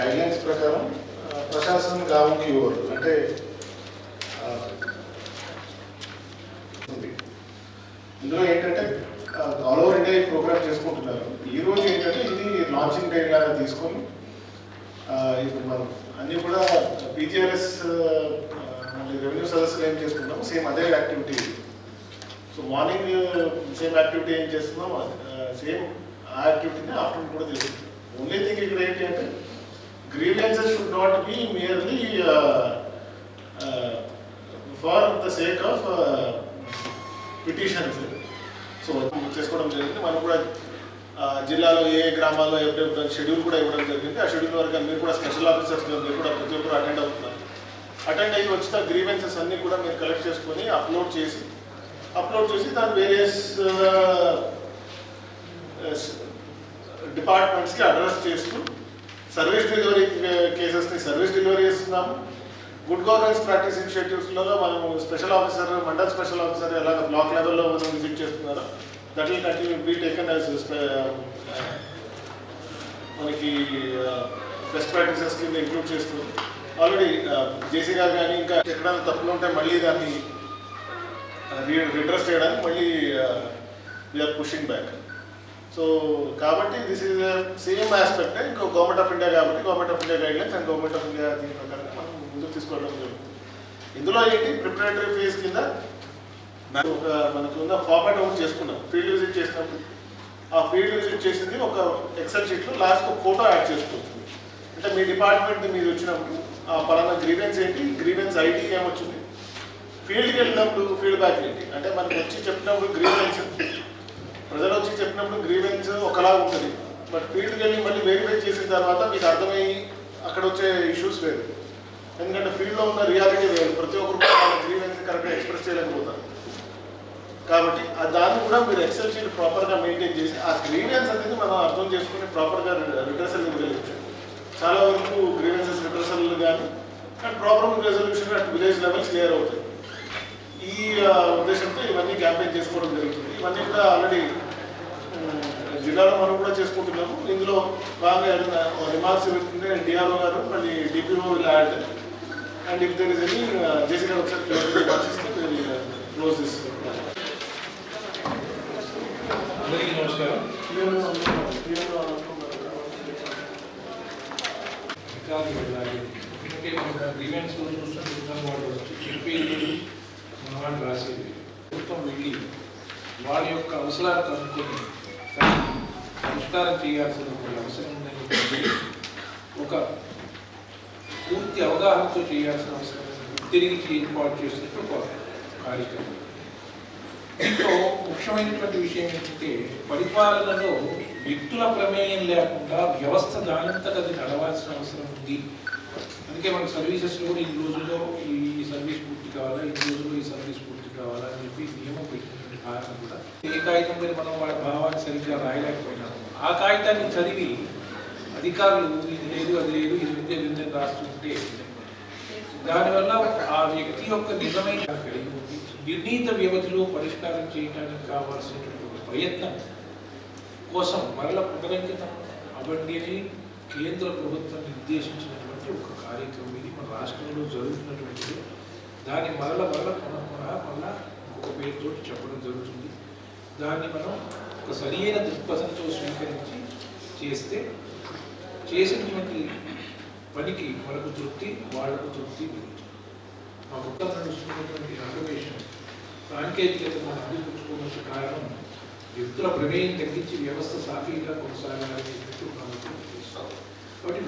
Guidelines ప్రకారం ఆ, ప్రశాసన్ గావుకి అంటే ఇందులో ఏంటంటే ఆల్ ఓవర్ ఇండియా ఈ ప్రోగ్రామ్ చేసుకుంటున్నారు. ఈరోజు ఏంటంటే ఇది లాంచింగ్ డే లాగా తీసుకొని ఇప్పుడు మనం అన్నీ కూడా పీజీఆర్ఎస్ రెవెన్యూ సదస్సులు ఏం చేసుకుంటాం సేమ్ అదే activity so morning same activity ఏం చేస్తున్నాం సేమ్ ఆ యాక్టివిటీని ఆఫ్టర్నూన్ కూడా తీసుకుంటాం ఓన్లీ థింగ్ ఇక్కడ ఏంటి అంటే grievances should not uh, for the the sake of petitions so చేసుకోవడం జరిగింది. మనం కూడా జిల్లాలో ఏ ఏ గ్రామాల్లో ఎప్పుడెప్పుడు షెడ్యూల్ కూడా ఇవ్వడం జరిగింది. ఆ షెడ్యూల్ వరకు మీరు కూడా స్పెషల్ ఆఫీసర్స్ మీరు కూడా ప్రతి ఒక్కరు అటెండ్ అవుతున్నారు అటెండ్ అయ్యి వచ్చిన గ్రీవెన్సెస్ అన్నీ కూడా మీరు కలెక్ట్ చేసుకొని అప్లోడ్ చేసి అప్లోడ్ చేసి దాని వేరియస్ డిపార్ట్మెంట్స్కి అడ్రస్ చేస్తూ సర్వీస్ డెలివరీ కేసెస్ని సర్వీస్ డెలివరీ చేస్తున్నాము. గుడ్ గవర్నెన్స్ ప్రాక్టీస్ ఇనిషియేటివ్స్లో మనం special officer mandal special officer ఎలాగ బ్లాక్ లెవెల్లో మనం విజిట్ చేస్తున్నారో that will continue be taken as మనకి బెస్ట్ ప్రాక్టీసెస్ కింద ఇంక్లూడ్ చేస్తున్నాం. ఆల్రెడీ జేసీ గారు కానీ ఇంకా ఎక్కడైనా తప్పులు ఉంటే మళ్ళీ దాన్ని రిడ్రెస్ చేయడానికి మళ్ళీ వీఆర్ పుషింగ్ బ్యాక్ సో కాబట్టి దిస్ ఈజ్ సేమ్ ఆస్పెక్ట్ ఇంకో గవర్నమెంట్ ఆఫ్ ఇండియా కాబట్టి government of India guidelines and government of India దీని ప్రకారం మనం ముందుకు తీసుకోవడం జరుగుతుంది. ఇందులో ఏంటి? ప్రిపరేటరీ ఫేజ్ కింద నాకు ఒక మనకు ఉన్న ఫార్మాట్ ఒకటి చేసుకున్నాం. ఫీల్డ్ విజిట్ చేసినప్పుడు. ఆ ఫీల్డ్ విజిట్ చేసింది ఒక ఎక్సెల్ షీట్లో లాస్ట్ ఒక ఫోటో యాడ్ చేసుకోవచ్చు. అంటే మీ డిపార్ట్మెంట్ మీరు వచ్చినప్పుడు ఆ పలానా గ్రీవెన్స్ ఏంటి? గ్రీవెన్స్ ఐడి ఏమొచ్చింది? ఫీల్డ్కి వెళ్ళినప్పుడు ఫీడ్బ్యాక్ ఏంటి? అంటే మనకి వచ్చి చెప్పినప్పుడు గ్రీవెన్స్ ప్రజలు వచ్చి చెప్పినప్పుడు గ్రీవెన్స్ ఒకలా ఉంటుంది. బట్ ఫీల్డ్కి వెళ్ళి మళ్ళీ వెరిఫై చేసిన తర్వాత మీకు అర్థమయ్యి అక్కడ వచ్చే ఇష్యూస్ వేరు. ఎందుకంటే ఫీల్డ్లో ఉన్న రియాలిటీ వేరు. ప్రతి ఒక్కరు వాళ్ళ గ్రీవెన్స్ కరెక్ట్గా ఎక్స్ప్రెస్ చేయలేకపోతారు. కాబట్టి దాన్ని కూడా మీరు ఎక్సెల్ షీట్ ప్రాపర్గా మెయింటైన్ చేసి ఆ గ్రీవెన్స్ అనేది మనం అర్థం చేసుకుని ప్రాపర్గా రిడ్రెసల్ ఇవ్వగలిగించాం చాలా వరకు గ్రీవెన్సెస్ రిడ్రెసల్ కానీ and problem resolution at village levels clear అవుతాయి. ఈ ఉద్దేశంతో ఇవన్నీ క్యాంపెయిన్ చేసుకోవడం జరుగుతుంది. ఇవన్నీ కూడా ఆల్రెడీ జిల్లాలో మనం కూడా చేసుకుంటున్నాము. ఇందులో బాగా రిమార్క్స్ ఇవ్వకుంటే డిఆర్ఓ గారు మళ్ళీ DPO will add. And if there is any JC గారు ఒకసారి క్లోజ్ అందరికీ నమస్కారం. చూస్తే వాళ్ళు వచ్చి వాళ్ళు రాసేది. ప్రభుత్వం వెళ్ళి వాళ్ళ యొక్క అవసరాలు కనుక్కొని పరిష్కారం చేయాల్సిన అవసరం ఉందని ఒక పూర్తి అవగాహనతో చేయాల్సిన అవసరం తిరిగి ఏర్పాటు చేసినట్టు ఒక కార్యక్రమం. దీంట్లో ముఖ్యమైనటువంటి విషయం ఏంటంటే పరిపాలనలో వ్యక్తుల ప్రమేయం లేకుండా వ్యవస్థ దానంతట నడవాల్సిన అవసరం ఉంది. అందుకే మన సర్వీసెస్లో ఈ రోజుల్లో ఈ సర్వీస్ పూర్తి కావాలా? ఈ రోజుల్లో ఈ సర్వీస్ పూర్తి కావాలా అని చెప్పి నియమం పెట్టినటువంటి కారణం కూడా ఏ కాగితం మీద మనం వాళ్ళ భావాన్ని సరిగ్గా రాయలేకపోయినాము. ఆ కాగితాన్ని చదివి అధికారులు ఇది లేదు అది లేదు ఇది ఉంది అది ఉంది రాస్తుంటే దానివల్ల ఆ వ్యక్తి యొక్క నిజమైన కలిగి ఉంది నిర్ణీత వ్యవధిలో పరిష్కారం చేయడానికి కావాల్సినటువంటి ఒక ప్రయత్నం కోసం మరల పునరంకితం అవ్వండి అని కేంద్ర ప్రభుత్వం నిర్దేశించినటువంటి ఒక కార్యక్రమం ఇది. మన రాష్ట్రంలో జరుగుతున్నటువంటిది. దాన్ని మరల మరల పునః పునః పేరుతో చెప్పడం జరుగుతుంది. దాన్ని మనం ఒక సరియైన దృక్పథంతో స్వీకరించి చేస్తే చేసినటువంటి పనికి మనకు తృప్తి వాళ్ళకు తృప్తి మా మొత్తం నడుస్తున్నటువంటి ఆటోమేషన్ సాంకేతికతను అందిపుచ్చుకోవడానికి కారణం వ్యక్తుల ప్రమేయం తగ్గించి వ్యవస్థ సాఫీగా కొనసాగాలని చెప్పి కాబట్టి